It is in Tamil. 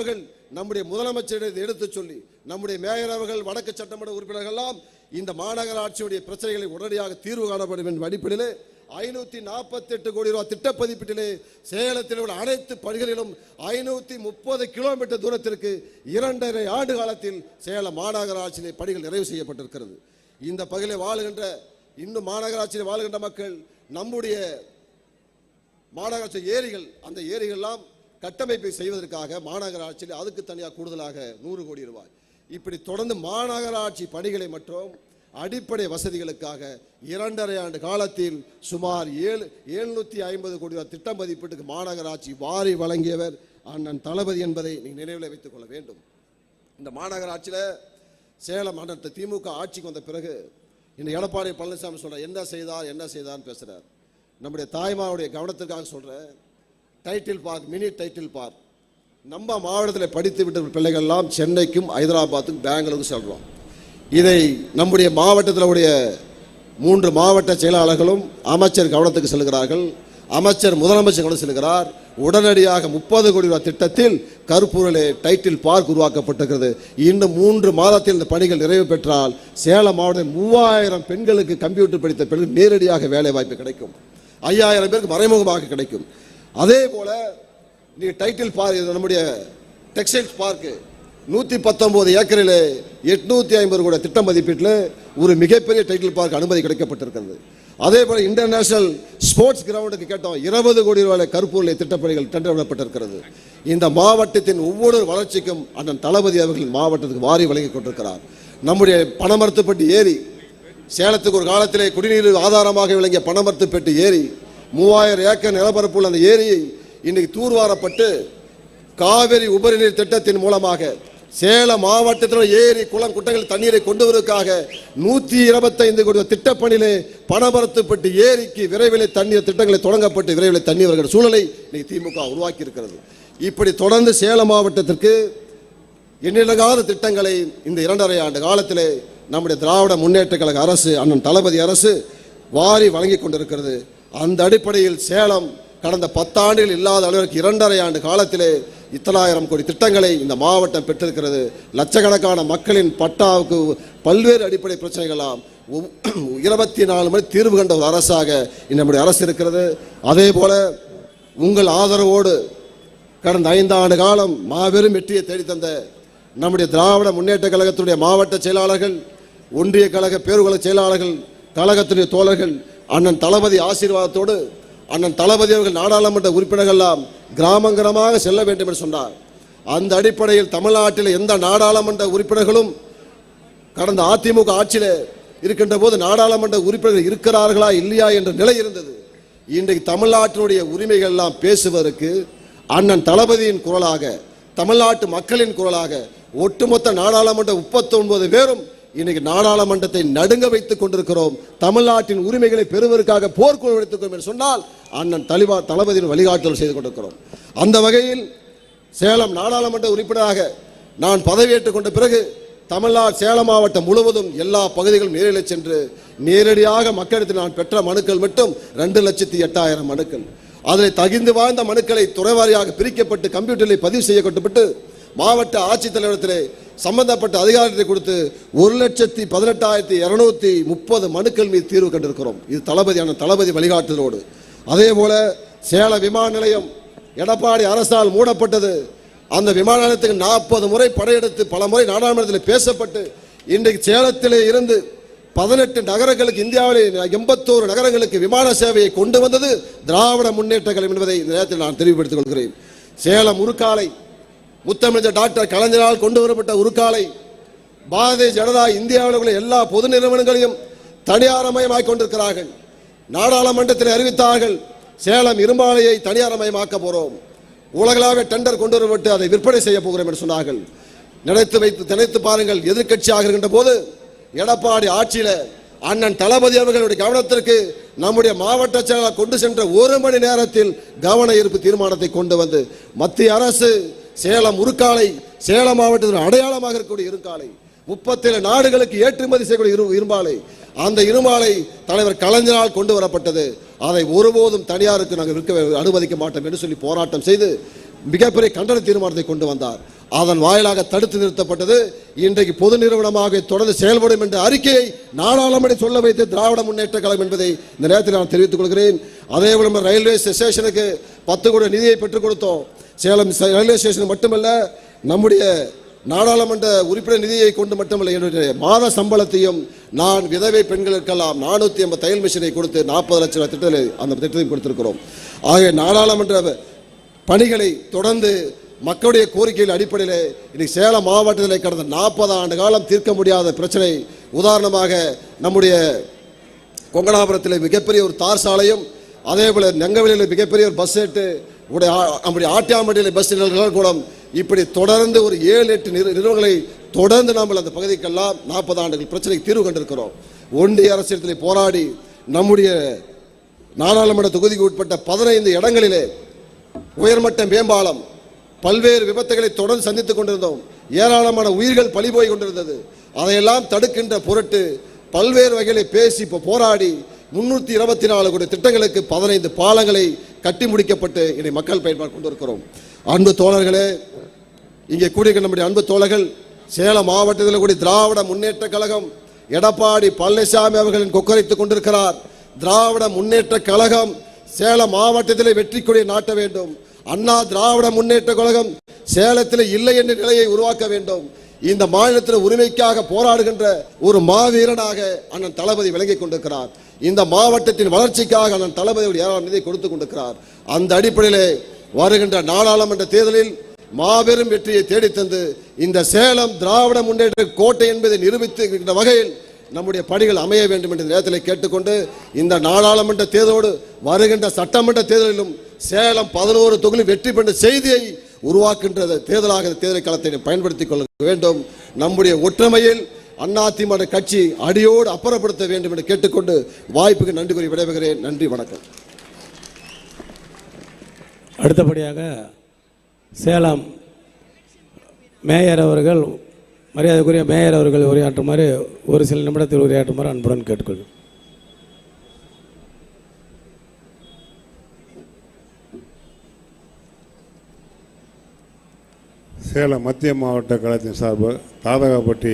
அவர்கள் நம்முடைய முதலமைச்சரிடம் எடுத்து சொல்லி நம்முடைய மேயர் அவர்கள் வடக்கு சட்டமன்ற உறுப்பினர்கள் எல்லாம் இந்த மாநகராட்சியுடைய பிரச்சனைகளை உடனடியாக தீர்வு காணப்படும் என்ற அடிப்படையில் ஐநூத்தி நாற்பத்தி எட்டு கோடி ரூபாய் திட்டப்பதிப்பீட்டிலே சேலத்தில் உள்ள அனைத்து பணிகளிலும் ஐநூத்தி முப்பது கிலோமீட்டர் தூரத்திற்கு இரண்டரை ஆண்டு காலத்தில் சேலம் மாநகராட்சியிலே பணிகள் நிறைவு செய்யப்பட்டிருக்கிறது. இந்த பகுதியில் வாழுகின்ற இன்னும் மாநகராட்சியில் வாழுகின்ற மக்கள் நம்முடைய மாநகராட்சி ஏரிகள் அந்த ஏரிகள்லாம் கட்டமைப்பை செய்வதற்காக மாநகராட்சியில் அதுக்கு தனியாக கூடுதலாக நூறு கோடி ரூபாய். இப்படி தொடர்ந்து மாநகராட்சி பணிகளை மற்றும் அடிப்படை வசதிகளுக்காக இரண்டரை ஆண்டு காலத்தில் சுமார் ஏழு எழுநூற்றி ஐம்பது கோடி ரூபாய் திட்டம் மதிப்பீட்டுக்கு மாநகராட்சி வாரி வழங்கியவர் அண்ணன் தளபதி என்பதை நீங்கள் நினைவில் வைத்துக் கொள்ள வேண்டும். இந்த மாநகராட்சியில் சேலம் அண்ணன் திமுக ஆட்சிக்கு வந்த பிறகு இந்த எடப்பாடி பழனிசாமி சொல்கிறார் என்ன செய்தார் என்ன செய்தார்னு பேசுகிறார் நம்முடைய தாய்மாவுடைய கவனத்திற்காக சொல்கிறேன் title park mini title park நம்ம மாவட்டத்தில் படித்து விட்ட பிள்ளைகள்லாம் சென்னைக்கும் ஹைதராபாத்துக்கும் பெங்களூருக்கும் செல்கிறோம் இதை நம்முடைய மாவட்டத்தில் உடைய மூன்று மாவட்ட செயலாளர்களும் அமைச்சர் கவனத்துக்கு செல்கிறார்கள். அமைச்சர் முதலமைச்சர் கவனம் செல்கிறார். உடனடியாக முப்பது கோடி ரூபாய் திட்டத்தில் கருப்பூரிலே டைட்டில் பார்க் உருவாக்கப்பட்டிருக்கிறது. இன்னும் மூன்று மாதத்தில் இந்த பணிகள் நிறைவு பெற்றால் சேலம் மாவட்டத்தில் மூவாயிரம் பெண்களுக்கு கம்ப்யூட்டர் படித்த பெண்கள் நேரடியாக வேலை வாய்ப்பு கிடைக்கும். ஐயாயிரம் பேருக்கு மறைமுகமாக கிடைக்கும். அதே போல நீ டைட்டில் பார்க் நம்முடைய டெக்ஸ்டைல்ஸ் பார்க்கு நூற்றி பத்தொம்போது ஏக்கரில் எட்நூற்றி ஐம்பது கூட திட்ட மதிப்பீட்டில் ஒரு மிகப்பெரிய டைட்டில் பார்க் அனுமதி கிடைக்கப்பட்டிருக்கிறது. அதே போல இன்டர்நேஷனல் ஸ்போர்ட்ஸ் கிரவுண்டுக்கு கேட்டோம் இருபது கோடி ரூபாய் கருப்பூரில் திட்டப்பணிகள் டெண்டர் விடப்பட்டிருக்கிறது இந்த மாவட்டத்தின் ஒவ்வொரு வளர்ச்சிக்கும் அண்ணன் தளபதி அவர்கள் மாவட்டத்துக்கு வாரி வழங்கி கொண்டிருக்கிறார். நம்முடைய பணமரத்துப்பட்டு ஏரி சேலத்துக்கு ஒரு காலத்திலே குடிநீர் ஆதாரமாக விளங்கிய பணமரத்துப்பட்டு ஏரி மூவாயிரம் ஏக்கர் நிலப்பரப்புள்ள அந்த ஏரியை இன்னைக்கு தூர்வாரப்பட்டு காவிரி உபரிநீர் திட்டத்தின் மூலமாக சேலம் மாவட்டத்தில் ஏரி குளம் குட்டைகள் தண்ணீரை கொண்டு வருவதற்காக நூற்றி இருபத்தைந்து கோடி திட்டப்பணியிலே பணபரத்துப்பட்டு ஏரிக்கு விரைவில் தண்ணீர் திட்டங்களை தொடங்கப்பட்டு விரைவில் தண்ணீர் வருகிற சூழலை இன்னைக்கு திமுக உருவாக்கி இருக்கிறது இப்படி தொடர்ந்து சேலம் மாவட்டத்திற்கு எண்ணிலகாத திட்டங்களை இந்த இரண்டரை ஆண்டு காலத்திலே நம்முடைய திராவிட முன்னேற்ற கழக அரசு அண்ணன் தளபதி அரசு வாரி வழங்கி கொண்டிருக்கிறது. அந்த அடிப்படையில் சேலம் கடந்த பத்தாண்டுகள் இல்லாத அளவிற்கு இரண்டரை ஆண்டு காலத்திலே இத்தனாயிரம் கோடி திட்டங்களை இந்த மாவட்டம் பெற்றிருக்கிறது. லட்சக்கணக்கான மக்களின் பட்டாவுக்கு பல்வேறு அடிப்படை பிரச்சனைகளாம். இருபத்தி நாலு மணி தீர்வு கண்ட ஒரு அரசாக நம்முடைய அரசு இருக்கிறது. அதே போல உங்கள் ஆதரவோடு கடந்த ஐந்து ஆண்டு காலம் மாபெரும் வெற்றியை தேடித்தந்த நம்முடைய திராவிட முன்னேற்ற கழகத்துடைய மாவட்ட செயலாளர்கள் ஒன்றிய கழக பேருகழக செயலாளர்கள் கழகத்துடைய தோழர்கள் அண்ணன் தளபதி ஆசீர்வாதத்தோடு அண்ணன் தளபதி அவர்கள் நாடாளுமன்ற உறுப்பினர்கள்லாம் கிராமம் கிராமமாக செல்ல வேண்டும் என்று சொன்னார். அந்த அடிப்படையில் தமிழ்நாட்டில் எந்த நாடாளுமன்ற உறுப்பினர்களும் கடந்த அதிமுக ஆட்சியில் இருக்கின்ற போது நாடாளுமன்ற உறுப்பினர்கள் இருக்கிறார்களா இல்லையா என்ற நிலை இருந்தது. இன்றைக்கு தமிழ்நாட்டினுடைய உரிமைகள் எல்லாம் பேசுவதற்கு அண்ணன் தளபதியின் குரலாக தமிழ்நாட்டு மக்களின் குரலாக ஒட்டுமொத்த நாடாளுமன்ற முப்பத்தொன்பது பேரும் இன்னைக்கு நாடாளுமன்றத்தை நடுங்க வைத்துக் கொண்டிருக்கிறோம். தமிழ்நாட்டின் உரிமைகளை பெறுவதற்காக போர்க்குழு எடுத்துக்கிறோம் என்று சொன்னால் அண்ணன் தலிபா தளபதியின் வழிகாட்டுதல் செய்து கொண்டிருக்கிறோம். அந்த வகையில் சேலம் நாடாளுமன்ற உறுப்பினராக நான் பதவியேற்றுக் கொண்ட பிறகு தமிழ்நாடு சேலம் மாவட்டம் முழுவதும் எல்லா பகுதிகளும் நேரில் சென்று நேரடியாக மக்களிடத்தில் நான் பெற்ற மனுக்கள் மட்டும் ரெண்டு லட்சத்தி எட்டாயிரம் மனுக்கள். அதில் தகுந்து வாழ்ந்த மனுக்களை துறைவாரியாக பிரிக்கப்பட்டு கம்ப்யூட்டரில் பதிவு செய்யப்பட்டு மாவட்ட ஆட்சித்தலைவரத்தில் சம்பந்தப்பட்ட அதிகாரத்தை கொடுத்து ஒரு லட்சத்தி பதினெட்டாயிரத்தி இரநூத்தி முப்பது மனுக்கள் மீது தீர்வு கண்டிருக்கிறோம். இது தளபதியான தளபதி வழிகாட்டுதலோடு. அதே போல சேலம் விமான நிலையம் எடப்பாடி அரசால் மூடப்பட்டது. அந்த விமான நிலையத்துக்கு நாற்பது முறை படையெடுத்து பல முறை நாடாளுமன்றத்தில் பேசப்பட்டு இன்றைக்கு சேலத்திலே இருந்து பதினெட்டு நகரங்களுக்கு இந்தியாவிலே எண்பத்தோரு நகரங்களுக்கு விமான சேவையை கொண்டு வந்தது திராவிட முன்னேற்ற கழகம் என்பதை இந்த நேரத்தில் நான் தெரிவுபடுத்திக் கொள்கிறேன். சேலம் உருக்காலை முத்தமிழர் டாக்டர் கலைஞரால் கொண்டு வரப்பட்ட உருக்காலை பாரதிய ஜனதா இந்தியாவில் உள்ள எல்லா பொது நிறுவனங்களையும் தனியாரமயமாக்கிக் கொண்டிருக்கிறார்கள். நாடாளுமன்றத்தில் அறிவித்தார்கள் சேலம் இரும்பாலையை தனியாரமயமாக்க போகிறோம் உலகளாவிய டெண்டர் கொண்டு வரப்பட்டு அதை விற்பனை செய்ய போகிறோம் என்று சொன்னார்கள். நினைத்து வைத்து நினைத்து பாருங்கள் எதிர்கட்சியாக இருக்கின்ற போது எடப்பாடி ஆட்சியில் அண்ணன் தளபதி அவர்களுடைய கவனத்திற்கு நம்முடைய மாவட்ட செயலாளர் கொண்டு சென்ற ஒரு மணி நேரத்தில் கவன ஈர்ப்பு தீர்மானத்தை கொண்டு வந்து மத்திய அரசு சேலம் உருக்காலை சேலம் மாவட்டத்தின் அடையாளமாக இருக்கக்கூடிய இருக்காலை. முப்பத்தேழு நாடுகளுக்கு ஏற்றுமதி செய்யக்கூடிய இரு இரும்பாலை. அந்த இருமாலை தலைவர் கலைஞரால் கொண்டு வரப்பட்டது. அதை ஒருபோதும் தனியாருக்கு நாங்கள் விற்க அனுமதிக்க மாட்டோம் என்று சொல்லி போராட்டம் செய்து மிகப்பெரிய கண்டன தீர்மானத்தை கொண்டு வந்தார். அதன் வாயிலாக தடுத்து நிறுத்தப்பட்டது. இன்றைக்கு பொது நிறுவனமாக தொடர்ந்து செயல்படும் என்ற அறிக்கையை நாடாளுமன்ற சொல்ல வைத்து திராவிட முன்னேற்ற கழகம் என்பதை இந்த நேரத்தில் நான் தெரிவித்துக் கொள்கிறேன். அதே போல ரயில்வே ஸ்டேஷனுக்கு பத்து கோடி நிதியை பெற்றுக் கொடுத்தோம். சேலம் ரயில்வே ஸ்டேஷன் மட்டுமல்ல நம்முடைய நாடாளுமன்ற உறுப்பினர் நிதியை கொண்டு மட்டுமல்ல என்னுடைய மாத சம்பளத்தையும் நான் விதவை பெண்களுக்கெல்லாம் நானூற்றி ஐம்பது தையல் மிஷினை கொடுத்து நாற்பது லட்சம் திட்டத்தில் திட்டத்தை அந்த திட்டத்தை கொடுத்திருக்கிறோம். ஆக நாடாளுமன்ற பணிகளை தொடர்ந்து மக்களுடைய கோரிக்கைகள் அடிப்படையில் இன்னைக்கு சேலம் மாவட்டத்தில் கடந்த நாற்பது ஆண்டு காலம் தீர்க்க முடியாத பிரச்சனை உதாரணமாக நம்முடைய கொங்கனாபுரத்தில் மிகப்பெரிய ஒரு தார் சாலையும் அதே போல் நெங்கவெளியில் மிகப்பெரிய ஒரு பஸ் செட்டு உடைய நம்முடைய ஆட்டியாம்பட்டியில் பஸ் நிலையங்கள் கூட இப்படி தொடர்ந்து ஒரு ஏழு எட்டு நிறு நிறுவனங்களை தொடர்ந்து நாம் அந்த பகுதிக்கெல்லாம் நாற்பது ஆண்டுகள் பிரச்சனைக்கு தீர்வு கண்டிருக்கிறோம். ஒன்றிய அரசியலத்தில் போராடி நம்முடைய நாடாளுமன்ற தொகுதிக்கு உட்பட்ட பதினைந்து இடங்களிலே உயர்மட்ட மேம்பாலம் பல்வேறு விபத்துகளை தொடர்ந்து சந்தித்துக் கொண்டிருந்தோம். ஏராளமான உயிர்கள் பழிபோய் கொண்டிருந்தது. அதையெல்லாம் தடுக்கின்ற பொருட்டு பல்வேறு வகைகளை பேசி இப்போ போராடி முன்னூற்றி இருபத்தி நாலு கோடி திட்டங்களுக்கு பதினைந்து பாலங்களை கட்டி முடிக்கப்பட்டு இதை மக்கள் பயன்பாடு கொண்டிருக்கிறோம். அன்பு தோழர்களே இங்கே கூடியிருக்க நம்முடைய அன்பு தோழர்கள் சேலம் மாவட்டத்தில் கூடிய திராவிட முன்னேற்ற கழகம் எடப்பாடி பழனிசாமி அவர்களின் கொக்கரைத்துக் கொண்டிருக்கிறார். திராவிட முன்னேற்ற கழகம் சேலம் மாவட்டத்தில் வெற்றி கொடியை நாட்ட வேண்டும். அண்ணா திராவிட முன்னேற்ற கழகம் சேலத்தில் இல்லை என்ற நிலையை உருவாக்க வேண்டும். இந்த மாநிலத்தில் உரிமைக்காக போராடுகின்ற ஒரு மாவீரனாக அண்ணன் தளபதி விளங்கிக் கொண்டிருக்கிறார். இந்த மாவட்டத்தின் வளர்ச்சிக்காக அண்ணன் தளபதியுடைய ஏராளம் நிதியை கொடுத்துக் கொண்டிருக்கிறார். அந்த அடிப்படையிலே வருகின்ற நாடாளுமன்ற தேர்தலில் மாபெரும் வெற்றியை தேடித்தந்து இந்த சேலம் திராவிட முன்னேற்ற கோட்டை என்பதை நிரூபித்துகின்ற வகையில் நம்முடைய பணிகள் அமைய வேண்டும் என்ற நேரத்தில் கேட்டுக்கொண்டு இந்த நாடாளுமன்ற தேர்தலோடு வருகின்ற சட்டமன்ற தேர்தலிலும் சேலம் பதினோரு தொகுதி வெற்றி பெற்ற செய்தியை உருவாக்கின்ற தேர்தலாக தேர்தல் களத்தை பயன்படுத்திக் கொள்ள வேண்டும். நம்முடைய ஒற்றுமையில் அதிமுக கட்சி அடியோடு அப்புறப்படுத்த வேண்டும் என்று கேட்டுக்கொண்டு வாய்ப்புக்கு நன்றி கூறி விடைபெறுகிறேன். நன்றி வணக்கம். அடுத்தபடியாக சேலம் மேயர் அவர்கள் மரியாதைக்குரிய மேயர் அவர்கள் உரையாற்றுமாறு ஒரு சில நிமிடத்தில் உரையாற்றுமாறு அன்புடன் கேட்டுக்கொள்கிறேன். சேலம் மத்திய மாவட்ட கழகத்தின் சார்பில் தாதகப்பட்டி